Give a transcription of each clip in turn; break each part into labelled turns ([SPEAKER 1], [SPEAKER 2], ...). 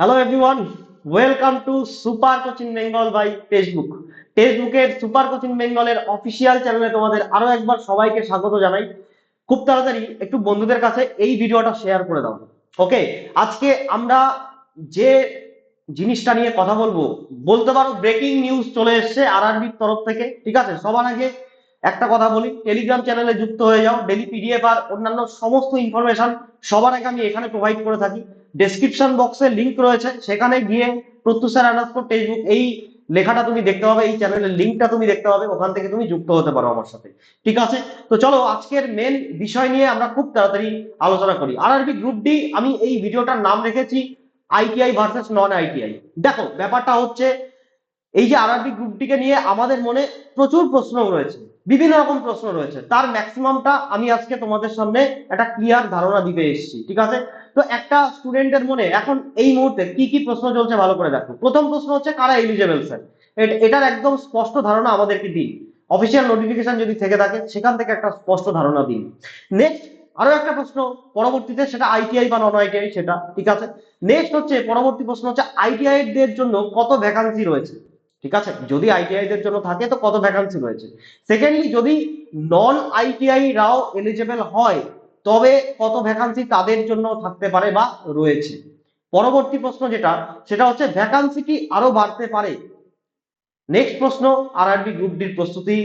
[SPEAKER 1] Hello everyone welcome to super coaching Bengal by Facebook ফেসবুকের super coaching বেঙ্গলের official চ্যানেলে তোমাদের আরও একবার সবাইকে স্বাগত জানাই। খুব তাড়াতাড়ি একটু বন্ধুদের কাছে এই ভিডিওটা শেয়ার করে দাও। ওকে আজকে আমরা যে জিনিসটা নিয়ে কথা বলব, বলতে পারো ব্রেকিং নিউজ চলে এসেছে আরআরবির তরফ থেকে। ঠিক আছে? সবার আগে একটা কথা বলি টেলিগ্রাম চ্যানেলে যুক্ত হয়ে যাও ডেলি পিডিএফ আর অন্যান্য সমস্ত ইনফরমেশন সবার আগে আমি এখানে প্রোভাইড করে থাকি। ডেসক্রিপশন বক্সে লিংক রয়েছে, সেখানে গিয়ে প্রত্যুষার আনার্সকোর টেক্সটবুক এই লেখাটা তুমি দেখতে পাবে, এই চ্যানেলের লিংকটা তুমি দেখতে পাবে, ওখান থেকে তুমি যুক্ত হতে পারো আমার সাথে। ঠিক আছে? তো চলো, আজকের মেন বিষয় নিয়ে আমরা খুব তাড়াতাড়ি আলোচনা করি। আরআরবি গ্রুপ ডি আমি এই ভিডিওটার নাম রেখেছি আইটিআই ভার্সেস নন আইটিআই দেখো, ব্যাপারটা হচ্ছে, এই যে আরআরবি গ্রুপটিকে নিয়ে আমাদের মনে প্রচুর প্রশ্ন রয়েছে। বিভিন্ন রকম প্রশ্ন রয়েছে। তার ম্যাক্সিমামটা আমি আজকে তোমাদের সামনে একটা ক্লিয়ার ধারণা দিতে এসেছি, ঠিক আছে? তো একটা স্টুডেন্টের মনে এখন এই মুহূর্তে কি কি প্রশ্ন চলছে ভালো করে দেখো। প্রথম প্রশ্ন হচ্ছে কারা এলিজেবল স্যার এটার একদম স্পষ্ট ধারণা আমাদেরকে দিন। অফিসিয়াল নোটিফিকেশন যদি থেকে থাকে, সেখান থেকে একটা স্পষ্ট ধারণা দিন। নেক্সট আরও একটা প্রশ্ন, পরবর্তীতে সেটা আইটিআই বা নন আইটিআই সেটা, ঠিক আছে? নেক্সট হচ্ছে, পরবর্তী প্রশ্ন হচ্ছে আইটিআই দের জন্য কত ভ্যাকান্সি রয়েছে? ঠিক আছে? যদি আইটিআই দের জন্য থাকে তো কত ভ্যাকান্সি রয়েছে? সেকেন্ডলি যদি নন আইটিআই রাও এলিজেবল হয়, তবে কত ভ্যাকান্সি তাদের জন্য থাকতে পারে বা রয়েছে? পরবর্তী প্রশ্ন যেটা, সেটা হচ্ছে ভ্যাকান্সি কি আরও বাড়তে পারে? নেক্সট প্রশ্ন আরআরবি গ্রুপ ডির প্রস্তুতি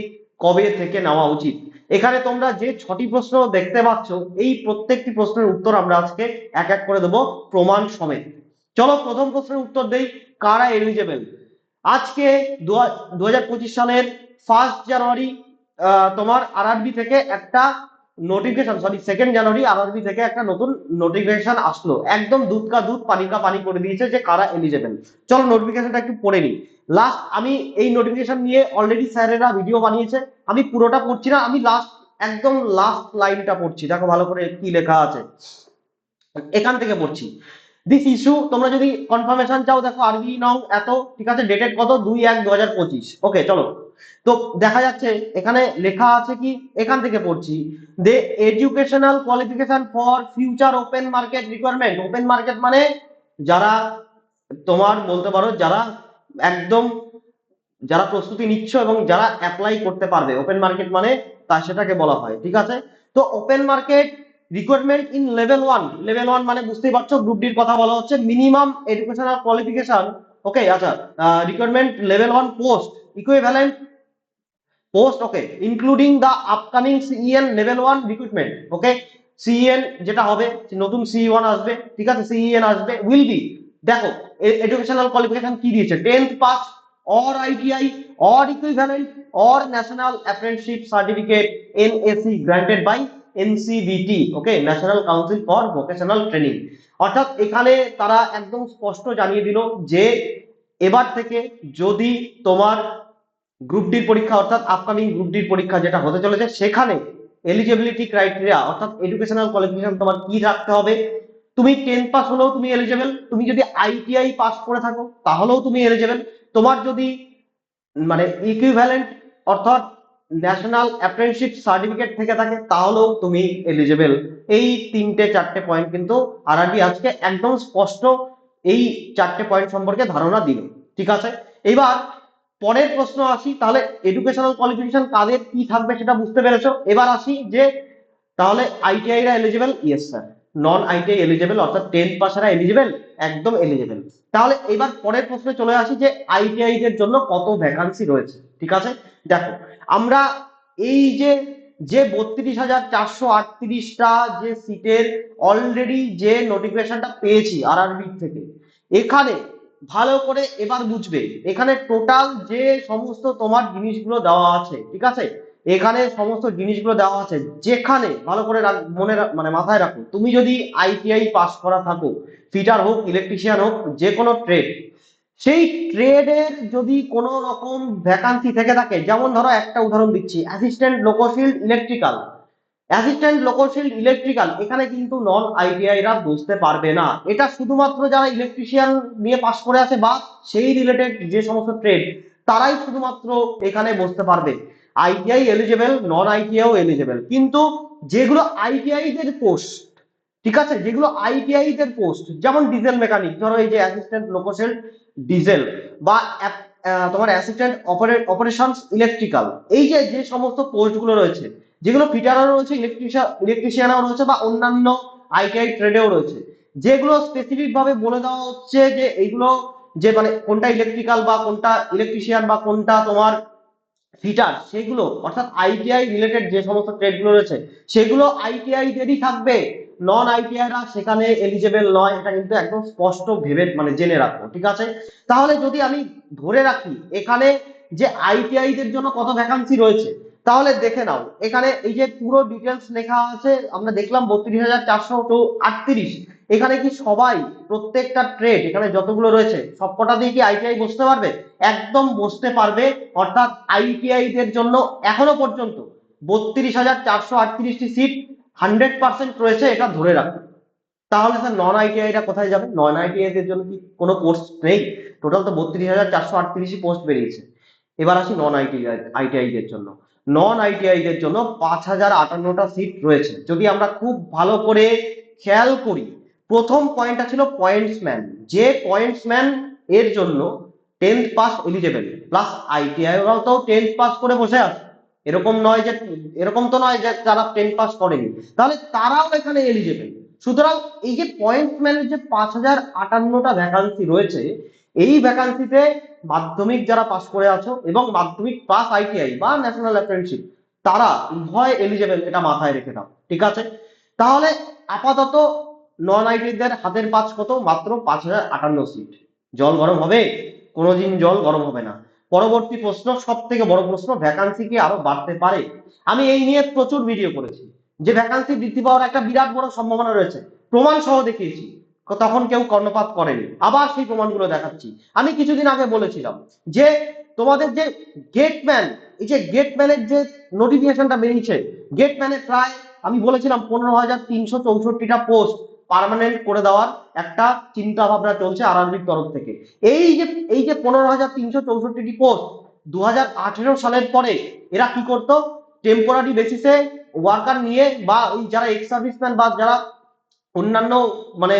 [SPEAKER 1] কবে থেকে নেওয়া উচিত? এখানে তোমরা যে ছটি প্রশ্ন দেখতে পাচ্ছ, এই প্রত্যেকটি প্রশ্নের উত্তর আমরা আজকে এক এক করে দেবো প্রমাণ সমেত। চলো প্রথম প্রশ্নের উত্তর দেই, কারা এলিজেবল আজকে দু হাজার সালের ফার্স্ট জানুয়ারি তোমার আরআরবি থেকে একটা notification sorry second January RRB থেকে একটা নতুন নোটিফিকেশন আসলো। একদম দুধ কা দুধ পানি কা পানি করে দিয়েছে যে কারা এলিজেবল চলো নোটিফিকেশনটা একটু পড়ে নিই। লাস্ট আমি এই নোটিফিকেশন নিয়ে অলরেডি স্যারেরা ভিডিও বানিয়েছে। আমি পুরোটা পড়ছি না, আমি লাস্ট একদম লাস্ট লাইনটা পড়ছি। দেখো ভালো করে কি লেখা আছে। এখান থেকে পড়ছি। দিস ইস্যু তোমরা যদি কনফার্মেশন চাও, দেখো আরবি নং এত, ঠিক আছে? ডেটেড কত? দুই এক দু হাজার পঁচিশ। ওকে চলো। তো দেখা যাচ্ছে, এখানে লেখা আছে কি? এখান থেকে পড়ছি। The educational qualification for future open market requirement open market মানে যারা, তোমার বলতে পারো, যারা একদম, যারা প্রস্তুতি নিচ্ছ এবং যারা অ্যাপ্লাই করতে পারবে। ওপেন মার্কেট মানে তা সেটাকে বলা হয়, ঠিক আছে? তো open market recruitment in level one level one মানে বুঝতেই পারছ গ্রুপ ডির কথা বলা হচ্ছে মিনিমাম এডুকেশনাল কোয়ালিফিকেশন ওকে আচ্ছা recruitment level one post equivalent post okay including the upcoming CEN level one recruitment okay CEN যেটা হবে, নতুন সিই ওয়ান আসবে, ঠিক আছে? সিইএন আসবে উইল বি দেখো এডুকেশনাল কোয়ালিফিকেশন কি দিয়েছে? Tenth pass or ITI or equivalent, or national apprenticeship certificate NAC granted by NCVT okay national council for vocational training অর্থাৎ এখানে তারা একদম স্পষ্ট জানিয়ে দিল যে এবার থেকে যদি তোমার গ্রুপ ডির পরীক্ষা, অর্থাৎ আপকামিং গ্রুপ ডির পরীক্ষা যেটা হতে চলেছে, সেখানে এলিজিবিলিটি ক্রাইটেরিয়া অর্থাৎ এডুকেশনাল কোয়ালিফিকেশন তোমার কি রাখতে হবে? তুমি টেন পাস হলেও তুমি এলিজেবল তুমি যদি আইটিআই পাস করে থাকো, তাহলেও তুমি এলিজেবল তোমার যদি মানে ইকুইভ্যালেন্ট অর্থাৎ ন্যাশনাল অ্যাপ্রেন্টিসশিপ সার্টিফিকেট থেকে থাকে, তাহলেও তুমি এলিজেবল এই তিনটে, চারটে পয়েন্ট কিন্তু আরআরবি আজকে একদম স্পষ্ট এই চারটে পয়েন্ট সম্পর্কে ধারণা দিল। ঠিক আছে? এবার পরের প্রশ্ন আসি, তাহলে এডুকেশনাল কোয়ালিফিকেশন কাদের কি থাকবে সেটা বুঝতে পেরেছ? এবার আসি যে, তাহলে আইটিআই রা eligible yes sir non ITI eligible অর্থাৎ টেন্থ পাসেরা এলিজেবল একদম এলিজেবল তাহলে এবার পরের প্রশ্নে চলে আসি যে আইটিআই দের জন্য কত ভ্যাকান্সি রয়েছে। ঠিক আছে? দেখো, আমরা এই যে যে বত্রিশ হাজার চারশো আটত্রিশটা যে সিটের অলরেডি যে নোটিফিকেশনটা পেয়েছি আরআরবি থেকে, এখানে ভালো করে এবার বুঝবে। এখানে টোটাল যে সমস্ত তোমার জিনিসগুলো দেওয়া আছে, ঠিক আছে? এখানে সমস্ত জিনিসগুলো দেওয়া আছে, যেখানে ভালো করে মনে মানে মাথায় রাখো, তুমি যদি আইটিআই পাস করা থাকো ফিটার হোক ইলেকট্রিশিয়ান হোক যে কোনো ট্রেড সেই ট্রেডের যদি কোনো রকম ভ্যাকান্সি থেকে থাকে, যেমন ধরো একটা উদাহরণ দিচ্ছি assistant loco pilot electrical assistant loco pilot electrical এখানে কিন্তু নন আইটিআই রা বুঝতে পারবে না, এটা শুধুমাত্র যারা ইলেকট্রিশিয়ান নিয়ে পাস করে আছে বা সেই রিলেটেড যে সমস্ত ট্রেড তারাই শুধুমাত্র এখানে বসতে পারবে। আইটিআই এলিজেবল নন আইটিআইও এলিজেবল কিন্তু যেগুলো আইটিআই দের পোস্ট ঠিক আছে? যেগুলো আইটিআই দের পোস্ট যেমন ডিজেল মেকানিক ধরো এই যে অ্যাসিস্ট্যান্ট লোকোসেল ডিজেল বা তোমার অ্যাসিস্ট্যান্ট অপারেশনস ইলেকট্রিক্যাল এই যে যে সমস্ত পোস্টগুলো রয়েছে, যেগুলো ফিটারও রয়েছে ইলেকট্রিশিয়ান ইলেকট্রিশিয়ানও রয়েছে বা অন্যান্য আইটিআই ট্রেডেও রয়েছে, যেগুলো স্পেসিফিক ভাবে বলে দেওয়া হচ্ছে যে, এইগুলো যে মানে কোনটা ইলেকট্রিক্যাল বা কোনটা ইলেকট্রিশিয়ান বা কোনটা তোমার ফিটার সেগুলো, অর্থাৎ আইটিআই রিলেটেড যে সমস্ত ট্রেডগুলো রয়েছে, সেগুলো আইটিআই দেরই থাকবে। নন আইটিআইরা সেখানে এলিজেবল নয়, এটা কিন্তু একদম স্পষ্ট ভেবে মানে জেনে রাখো, ঠিক আছে? তাহলে যদি আমি ধরে রাখি, এখানে যে আইটিআই দের জন্য কত ভ্যাকান্সি রয়েছে, তাহলে দেখে নাও, এখানে এই যে পুরো ডিটেলস লেখা আছে, আমরা দেখলাম বত্রিশ হাজার চারশো টু আটত্রিশ। এখানে কি সবাই প্রত্যেকটা ট্রেড এখানে যতগুলো রয়েছে, সবকটা দিয়ে কি আইটিআই বসতে পারবে? একদম বসতে পারবে, অর্থাৎ আইটিআই দের জন্য এখনও পর্যন্ত বত্রিশ হাজার চারশো আটত্রিশটি সিট হান্ড্রেড পার্সেন্ট রয়েছে, এটা ধরে রাখো তাহলে স্যার নন আইটিআইটা কোথায় যাবে? নন আইটিআই দের জন্য কি কোনো পোস্ট নেই? টোটাল তো বত্রিশ হাজার চারশো আটত্রিশই পোস্ট বেরিয়েছে। এবার আসি নন আইটিআই আইটিআই দের জন্য। নন আইটিআই দের জন্য পাঁচ হাজার আটান্নটা সিট রয়েছে। যদি আমরা খুব ভালো করে খেয়াল করি প্রথম পয়েন্টটা ছিল পয়েন্টসম্যান যে পয়েন্টসম্যান এর জন্য tenth pass eligible plus ITI ওরাও তো টেন্থ পাস করে বসে আছে। এরকম নয় যে, এরকম তো নয় যে যারা টেন পাস করেনি। তাহলে তারাও এখানে এলিজেবল সুতরাং এই যে পয়েন্টসম্যানের যে পাঁচ হাজার আটান্নটা ভ্যাকান্সি রয়েছে, এই ভ্যাকান্সিতে মাধ্যমিক যারা পাস করে আছো এবং মাধ্যমিক পাস আইটিআই বা ন্যাশনাল অ্যাপ্রেন্টশিপ তারা উভয় এলিজেবল এটা মাথায় রেখে দাও। ঠিক আছে? তাহলে আপাতত নন আইটিদের হাতের পাঁচ কত? মাত্র পাঁচ হাজার আটান্ন সিট জল গরম হবে? কোনোদিন জল গরম হবে না। পরবর্তী প্রশ্ন সব থেকে বড় প্রশ্ন ভ্যাকান্সি কি আরও বাড়তে পারে? আমি এই নিয়ে প্রচুর ভিডিও করেছি। যে ভ্যাকান্সি বৃদ্ধি পাওয়ার একটা বিরাট বড় সম্ভাবনা রয়েছে। প্রমাণ সহ দেখিয়েছি। তখন কেউ কর্ণপাত করেনি। আবার সেই প্রমাণগুলো দেখাচ্ছি। আমি কিছুদিন আগে বলেছিলাম যে, তোমাদের যে গেটম্যান এই যে গেটম্যানের যে নোটিফিকেশনটা বেরিয়েছে গেটম্যানের প্রায়, আমি বলেছিলাম, পনেরো হাজার তিনশো চৌষট্টিটা পোস্ট পার্মানেন্ট করে দেওয়ার একটা চিন্তা ভাবনা চলছে আরআরবির তরফ থেকে। এই যে এই যে পনেরো হাজার তিনশো চৌষট্টিটি পোস্ট দু সালের পরে এরা কি করতো? টেম্পোরারি বেসিসে ওয়ার্কার নিয়ে বা ওই যারা এক্স সার্ভিসম্যান বা যারা অন্যান্য মানে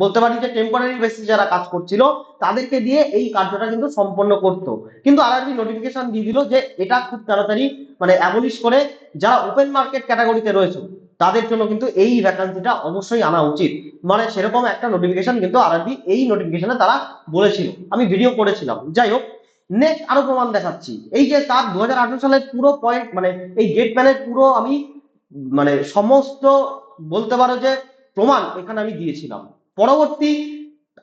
[SPEAKER 1] বলতে পারি যে টেম্পোরারি বেসিস যারা কাজ করছিল, তাদেরকে দিয়ে এই কার্যটা কিন্তু সম্পন্ন করতো। কিন্তু আরআরবি নোটিফিকেশন দিয়ে দিল যে এটা খুব তাড়াতাড়ি মানে অ্যাবলিশ করে যারা ওপেন মার্কেট ক্যাটাগরিতে রয়েছে তাদের জন্য কিন্তু এই ভ্যাকান্সিটা অবশ্যই আনা উচিত। মানে সেরকম একটা নোটিফিকেশন কিন্তু আরআরবি এই নোটিফিকেশনে তারা বলেছিল। আমি ভিডিও করেছিলাম। যাই হোক নেক্সট আরও প্রমাণ দেখাচ্ছি। এই যে তার দু হাজার আঠারো সালের পুরো পয়েন্ট মানে এই গেট গেটম্যানের পুরো আমি মানে সমস্ত বলতে পারো যে প্রমাণ এখানে আমি দিয়েছিলাম। পরবর্তী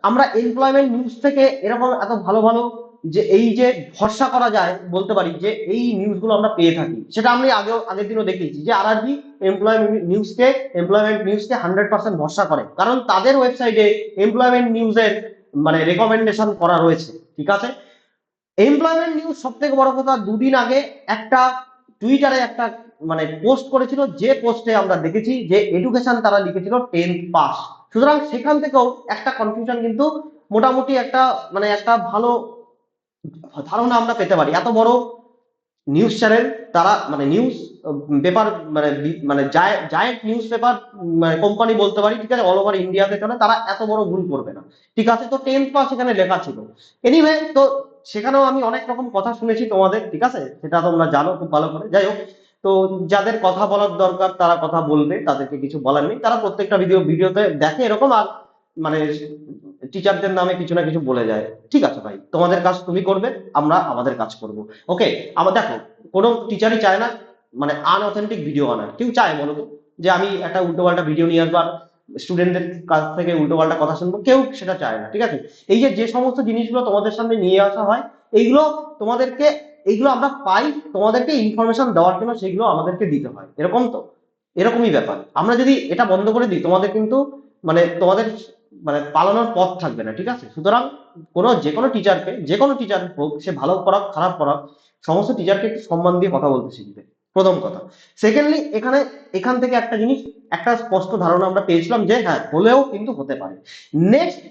[SPEAKER 1] আমরা এমপ্লয়মেন্ট নিউজ থেকে এরকম এত ভালো ভালো যে এই যে ভরসা করা যায়, বলতে পারি যে এই নিউজগুলো আমরা পেয়ে থাকি। সেটা আমি আগেও, আগের দিনও দেখিয়েছি যে আরআরবি এমপ্লয়মেন্ট নিউজকে এমপ্লয়মেন্ট নিউজকে হান্ড্রেড পার্সেন্ট ভরসা করে। কারণ তাদের ওয়েবসাইটে এমপ্লয়মেন্ট নিউজের মানে রেকমেন্ডেশন করা রয়েছে। ঠিক আছে? এমপ্লয়মেন্ট নিউজ সব থেকে বড় কথা, দুদিন আগে একটা টুইটারে একটা মানে পোস্ট করেছিল, যে পোস্টে আমরা দেখেছি যে এডুকেশন তারা লিখেছিল টেন্থ পাস সুতরাং সেখান থেকেও একটা কনফিউশন কিন্তু মোটামুটি একটা মানে একটা ভালো ধারণা আমরা পেতে পারি। এত বড় নিউজ চ্যানেল তারা মানে নিউজ পেপার মানে মানে জায়েন্ট নিউজ পেপার মানে কোম্পানি বলতে পারি, ঠিক আছে? অল ওভার ইন্ডিয়াতে চলে, তারা এত বড় ভুল করবে না। ঠিক আছে? তো টেন্থ পাস এখানে লেখা ছিল। এনিওয়ে তো সেখানেও আমি অনেক রকম কথা শুনেছি তোমাদের, ঠিক আছে? সেটা তোমরা জানো, খুব ভালো করে। যাই হোক, তো যাদের কথা বলার দরকার, তারা কথা বলবে, তাদেরকে কিছু বলার নেই। তারা প্রত্যেকটা ভিডিও ভিডিওতে দেখে এরকম, আর মানে টিচারদের নামে কিছু না কিছু বলে যায়। ঠিক আছে ভাই, তোমাদের কাজ তুমি করবে, আমরা আমাদের কাজ করব। ওকে আমার দেখো, কোনো টিচারই চায় না মানে আনঅথেন্টিক ভিডিও আনার কেউ চায়, বলো যে আমি একটা উল্টো পাল্টা ভিডিও নিয়ে আসব স্টুডেন্টদের কাছ থেকে উল্টো পাল্টা কথা শুনব। কেউ সেটা চায় না, ঠিক আছে? এই যে যে সমস্ত জিনিসগুলো তোমাদের সামনে নিয়ে আসা হয়, এইগুলো তোমাদেরকে, এইগুলো আমরা পাই, তোমাদেরকে ইনফরমেশন দেওয়ার জন্য সেগুলো আমাদেরকে দিতে হয়। এরকম তো, এরকমই ব্যাপার। আমরা যদি এটা বন্ধ করে দিই, তোমাদের কিন্তু মানে তোমাদের মানে পালানোর পথ থাকবে না, ঠিক আছে? সুতরাং কোনো যে কোনো টিচারকে যে কোনো টিচার হোক, সে ভালো পড়াক, খারাপ পড়াক, সমস্ত টিচারকে একটু সম্মান দিয়ে কথা বলতে শিখবে। প্রথম কথা। সেকেন্ডলি এখানে, এখান থেকে একটা জিনিস, একটা স্পষ্ট ধারণা আমরা পেয়েছিলাম যে হ্যাঁ হলেও কিন্তু হতে পারে। নেক্সট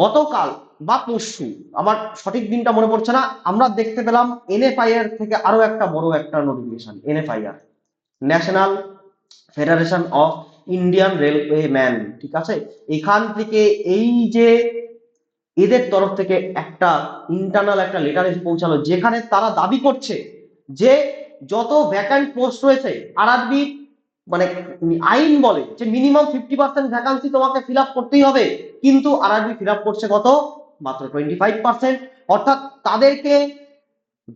[SPEAKER 1] গতকাল বা পরশু, আমার সঠিক দিনটা মনে পড়ছে না, আমরা দেখতে পেলাম এনএফআইআর থেকে আরও একটা বড় একটা notification NFIR national federation of Indian railway man ঠিক আছে? এখান থেকে এই যে এদের তরফ থেকে একটা ইন্টারনাল একটা লেটার পৌঁছালো, যেখানে তারা দাবি করছে যে যত ভ্যাকান্ট পোস্ট রয়েছে আরআরবি মানে আইন বলে যে মিনিমাম ফিফটি পার্সেন্ট ভ্যাকান্সি তোমাকে ফিল করতেই হবে, কিন্তু আরআরবি ফিল করছে কত? মাত্র টোয়েন্টি ফাইভ পার্সেন্ট অর্থাৎ তাদেরকে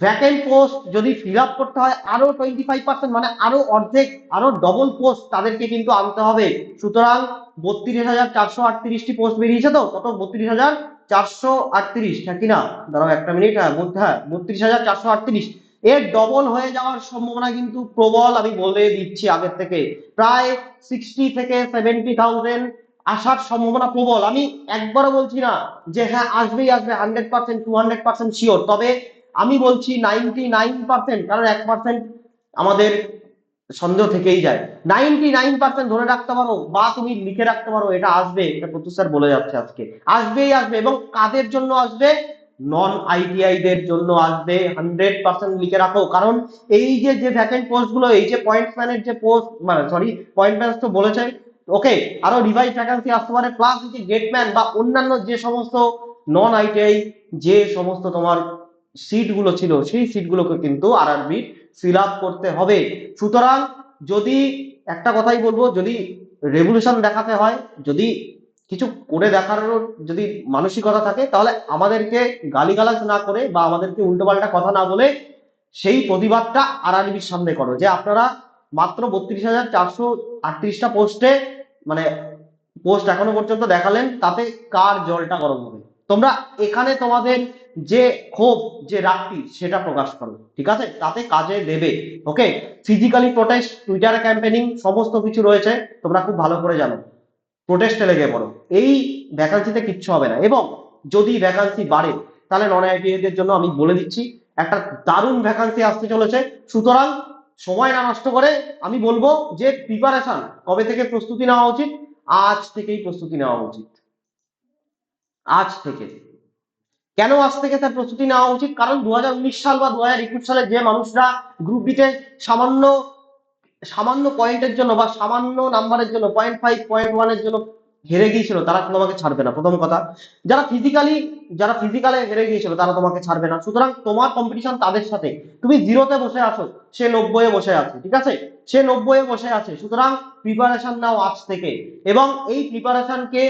[SPEAKER 1] ভ্যাকেন্ট পোস্ট যদি ফিল আপ করতে হয়, আরও টোয়েন্টি ফাইভ পার্সেন্ট মানে আরও অর্ধেক, আরও ডবল পোস্ট তাদেরকে কিন্তু আনতে হবে। সুতরাং বত্রিশ হাজার চারশো আটত্রিশটি পোস্ট বেরিয়েছে তো? কত? বত্রিশ হাজার চারশো আটত্রিশ হ্যাঁ কিনা দাঁড়াও একটা মিনিট হ্যাঁ হ্যাঁ বত্রিশ হাজার চারশো আটত্রিশ। এর ডবল হয়ে যাওয়ার সম্ভাবনা কিন্তু প্রবল, আমি বলে দিচ্ছি আগের থেকে। প্রায় সিক্সটি থেকে সেভেন্টি থাউজেন্ড আসার সম্ভাবনা প্রবল। আমি একবারও বলছি না যে হ্যাঁ আসবেই, আসবে hundred percent to hundred percent sure তবে আমি বলছি নাইনটি নাইন পার্সেন্ট কারণ এক পার্সেন্ট আমাদের সন্দেহ থেকেই যায়। নাইনটি নাইন পার্সেন্ট ধরে রাখতে পারো বা তুমি লিখে রাখতে পারো, এটা আসবে, এটা প্রত্যুষ স্যার বলে যাচ্ছে আজকে। আসবেই আসবে, এবং কাদের জন্য আসবে? নন আইটিআই দের জন্য আসবে হান্ড্রেড পার্সেন্ট লিখে রাখো, কারণ এই যে যে ভ্যাকেন্ট পোস্টগুলো, এই যে পয়েন্ট ম্যানের যে পোস্ট মানে সরি পয়েন্ট ম্যান তো বলেছে ওকে, আরও রিভাইজ ভ্যাকান্সি আসতে পারে প্লাস যে গেটম্যান বা অন্যান্য যে সমস্ত নন আইটিআই যে সমস্ত তোমার সিটগুলো ছিল, সেই সিট গুলোকে কিন্তু আরআরবি ফিল আপ করতে হবে। সুতরাং যদি একটা কথাই বলব, যদি রেভলিউশন দেখাতে হয়, যদি কিছু করে দেখানোর যদি মানসিকতা থাকে, তাহলে আমাদেরকে গালিগালাজ না করে বা আমাদেরকে উল্টোপাল্টা কথা না বলে সেই প্রতিবাদটা আরআরবির সামনে করো। যে আপনারা মাত্র বত্রিশ হাজার চারশো আটত্রিশটা পোস্টে মানে পোস্ট এখনও পর্যন্ত দেখালেন, তাতে কার জলটা গরম হবে? তোমরা এখানে তোমাদের যে ক্ষোভ, যে রাগটি, সেটা প্রকাশ করো, ঠিক আছে? তাতে কাজে দেবে ওকে ফিজিক্যালি প্রোটেস্ট টুইটারে ক্যাম্পেনিং সমস্ত কিছু রয়েছে, তোমরা খুব ভালো করে জানো। প্রোটেস্টে লেগে পড়ো। এই ভ্যাকান্সিতে কিচ্ছু হবে না। এবং যদি ভ্যাকান্সি বাড়ে, তাহলে নন আইটিআইদের জন্য আমি বলে দিচ্ছি, একটা দারুণ ভ্যাকান্সি আসতে চলেছে। সুতরাং সময় না নষ্ট করে আমি বলব যে প্রিপারেশন কবে থেকে প্রস্তুতি নেওয়া উচিত? আজ থেকেই প্রস্তুতি নেওয়া উচিত। আজ থেকে। কেন আজ থেকে তার প্রস্তুতি নেওয়া উচিত? কারণ দুহাজার উনিশ সাল বা দু হাজার একুশ সালে যে মানুষরা গ্রুপ ডিতে সামান্য সামান্য পয়েন্টের জন্য বা সামান্য নাম্বারের জন্য পয়েন্ট ফাইভ পয়েন্ট ওয়ানের জন্য হেরে গিয়েছিল, তারা তোমাকে ছাড়বে না। প্রথম কথা, যারা ফিজিক্যালি যারা ফিজিক্যালে হেরে গিয়েছিল, তারা তোমাকে ছাড়বে না। সুতরাং তোমার কম্পিটিশন তাদের সাথে। তুমি জিরোতে বসে আছো, সে নব্বই বসে আছে, ঠিক আছে? সে নব্বই বসে আছে। সুতরাং প্রিপারেশন নাও আজ থেকে। এবং এই প্রিপারেশনকে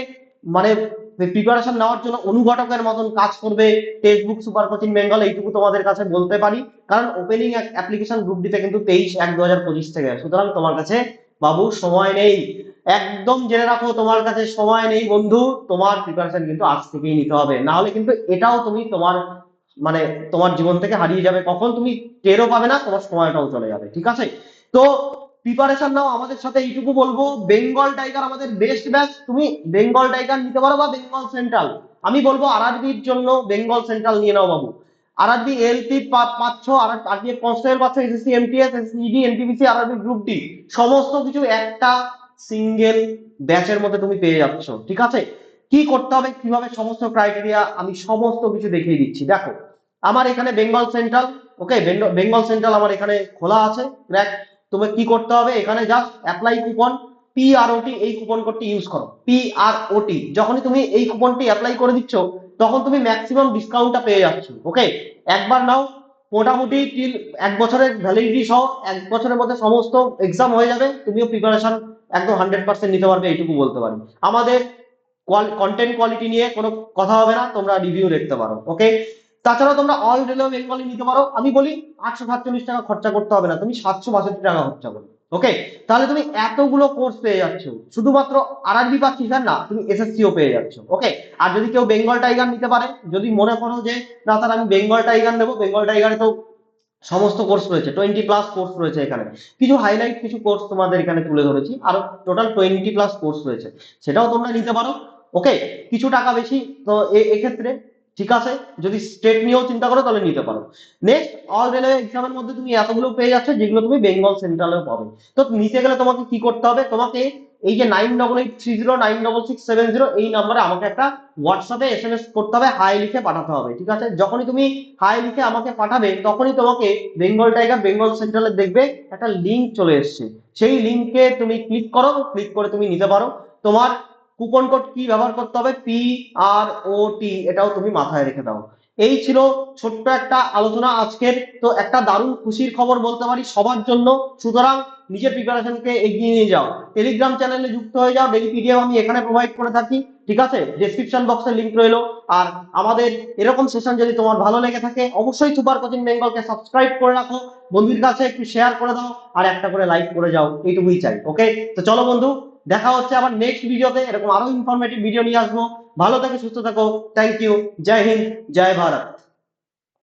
[SPEAKER 1] মানে প্রিপারেশন নেওয়ার জন্য অনুঘটকের মতন কাজ করবে টেক্সটবুক সুপার কোচিং বেঙ্গল এইটুকু তোমাদের কাছে বলতে পারি। কারণ ওপেনিং অ্যাপ্লিকেশন গ্রুপ ডিতে কিন্তু তেইশ এক দু থেকে। সুতরাং তোমার কাছে বাবু সময় নেই। একদম জেনে রাখো, তোমার কাছে সময় নেই বন্ধু। তোমার প্রিপারেশন কিন্তু আজ থেকেই নিতে হবে। না হলে কিন্তু এটাও তুমি তোমার মানে তোমার জীবন থেকে হারিয়ে যাবে। কখন তুমি টেরও পাবে না, তোমার সময়টাও চলে যাবে। ঠিক আছে? তো প্রিপারেশন নাও, আমাদের সাথে এইটুকু বলব। বেঙ্গল টাইগার আমাদের বেস্ট ব্যাচ তুমি বেঙ্গল টাইগার নিতে পারো বা বেঙ্গল সেন্ট্রাল আমি বলব আরআরবির জন্য বেঙ্গল সেন্ট্রাল নিয়ে নাও বাবু। আরআরবি এলপি পাচ্ছ আর আরবি কনস্টেবল পাচ্ছ SSC MTS SSC NTPC RRB group D সমস্ত কিছু একটা সিঙ্গেল ব্যাচের মধ্যে তুমি পেয়ে যাচ্ছ, ঠিক আছে? কি করতে হবে, কীভাবে সমস্ত ক্রাইটেরিয়া আমি সমস্ত কিছু দেখিয়ে দিচ্ছি। দেখো, আমার এখানে Bengal central okay Bengal central আমার এখানে খোলা আছে। ক্র্যাক তোমাকে কি করতে হবে? এখানে জাস্ট অ্যাপ্লাই কুপন পিআরওটি এই কুপন কোডটি ইউজ করো। পিআরওটি যখনই তুমি এই কুপনটি অ্যাপ্লাই করে দিচ্ছ, তখন তুমি ম্যাক্সিমাম ডিসকাউন্টটা পেয়ে যাচ্ছ ওকে একবার নাও, মোটামুটি টিল এক বছরের ভ্যালিডিটি সহ এক বছরের মধ্যে সমস্ত এক্সাম হয়ে যাবে, তুমিও প্রিপারেশন একদম হান্ড্রেড পার্সেন্ট নিতে পারবে, এইটুকু বলতে পারি। আমাদের কন্টেন্ট কোয়ালিটি নিয়ে কোনো কথা হবে না, তোমরা রিভিউ দেখতে পারো ওকে তাছাড়াও তোমরা অল রেলওয়ে বেঙ্গলি নিতে পারো। আমি বলি, আটশো সাতচল্লিশ টাকা খরচা করতে হবে না। তুমি সাতশো বাষট্টি টাকা খরচা করো। ওকে তাহলে তুমি এতগুলো কোর্স পেয়ে যাচ্ছ। শুধুমাত্র পাচ্ছিস আর না, তুমি এসএসসিও পেয়ে যাচ্ছ। ওকে আর যদি কেউ বেঙ্গল টাইগার নিতে পারে, যদি মনে করো যে, না তাহলে আমি বেঙ্গল টাইগার নেব। বেঙ্গল টাইগারে তো সমস্ত কোর্স রয়েছে। টোয়েন্টি প্লাস কোর্স রয়েছে এখানে। কিছু হাইলাইট কিছু কোর্স তোমাদের এখানে তুলে ধরেছি। আর টোটাল টোয়েন্টি প্লাস কোর্স রয়েছে। সেটাও তোমরা নিতে পারো। ওকে কিছু টাকা বেশি, তো এক্ষেত্রে ঠিক আছে? যদি স্টেট নিয়েও চিন্তা করো, তাহলে নিতে পারো। নেক্সট অল রেলওয়ে এক্সামের মধ্যে তুমি এতগুলো পেয়ে যাচ্ছ, যেগুলো তুমি বেঙ্গল সেন্ট্রালেও পাবে। তো নিতে গেলে তোমাকে কি করতে হবে? তোমাকে এই যে nine double eight three zero nine double six seven zero এই নাম্বারে আমাকে একটা হোয়াটসঅ্যাপে এস এম এস করতে হবে হাই লিখে পাঠাতে হবে, ঠিক আছে? যখনই তুমি হাই লিখে আমাকে পাঠাবে, তখনই তোমাকে বেঙ্গল টাইগার বেঙ্গল সেন্ট্রালে দেখবে একটা লিঙ্ক চলে এসছে। সেই লিঙ্কে তুমি ক্লিক করো ক্লিক করে তুমি নিতে পারো। তোমার কুপন কোড কি ব্যবহার করতে হবে? পি আর ও টি এটাও তুমি মাথায় রেখে দাও। এই ছিল ছোট্ট একটা আলোচনা আজকের। তো একটা দারুণ খুশির খবর বলতে পারি সবার জন্য। সুতরাং নিজের প্রিপারেশনকে এগিয়ে নিয়ে যাও। টেলিগ্রাম চ্যানেলে যুক্ত হয়ে যাও। ডেলি পিডিএফ আমি এখানে প্রোভাইড করে থাকি। ঠিক আছে? ডেসক্রিপশন বক্সে লিঙ্ক রইল। আর আমাদের এরকম সেশন যদি তোমার ভালো লেগে থাকে, অবশ্যই সুপার কোচিং বেঙ্গলকে সাবস্ক্রাইব করে রাখো। বন্ধুর কাছে একটু শেয়ার করে দাও। আর একটা করে লাইক করে যাও। এইটুকুই চাই। ওকে তো চলো বন্ধু দেখা হচ্ছে আবার নেক্সট ভিডিওতে এরকম আরও ইনফরমেটিভ ভিডিও নিয়ে আসব। ভালো থাকো, সুস্থ থাকো। থ্যাংক ইউ জয় হিন্দ, জয় ভারত।